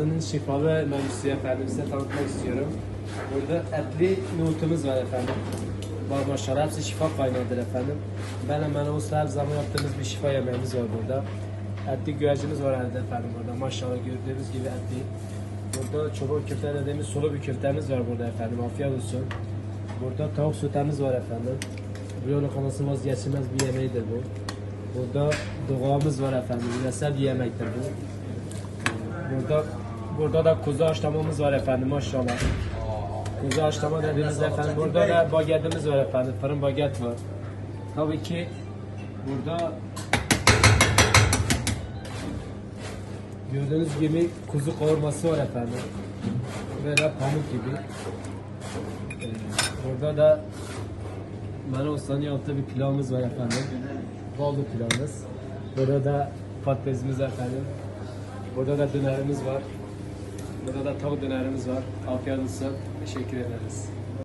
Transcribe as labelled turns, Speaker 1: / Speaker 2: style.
Speaker 1: Ramazan'ın şifalı menüsü efendim size tanıtmak istiyorum. Burada etli nohutumuz var efendim. Var maşallah hepsi şifa kaynağıdır efendim. Ben hemen olsa her zaman yaptığımız bir şifa yemeğimiz var burada. Etli güvecimiz var elde efendim burada. Maşallah gördüğünüz gibi etli. Burada çoban köfte dediğimiz sulu bir köftemiz var burada efendim. Afiyet olsun. Burada tavuk sütemiz var efendim. Bu lokanası vazgeçilmez bir yemeğidir bu. Burada doğamız var efendim. Yöresel bir yemektir bu. Burada burada da kuzu haşlamamız var efendim maşallah. Kuzu haşlama dediğimiz efendim burada da bagetimiz var efendim. Fırın baget var. Tabii ki burada gördüğünüz gibi kuzu kavurması var efendim. Ve de pamuk gibi. Ee, burada da Mene Usta'nın yaptığı bir pilavımız var efendim. Baldo pilavımız. Burada da patatesimiz efendim. Burada da dönerimiz var. Burada da tavuk dönerimiz var. Afiyet olsun. Teşekkür ederiz.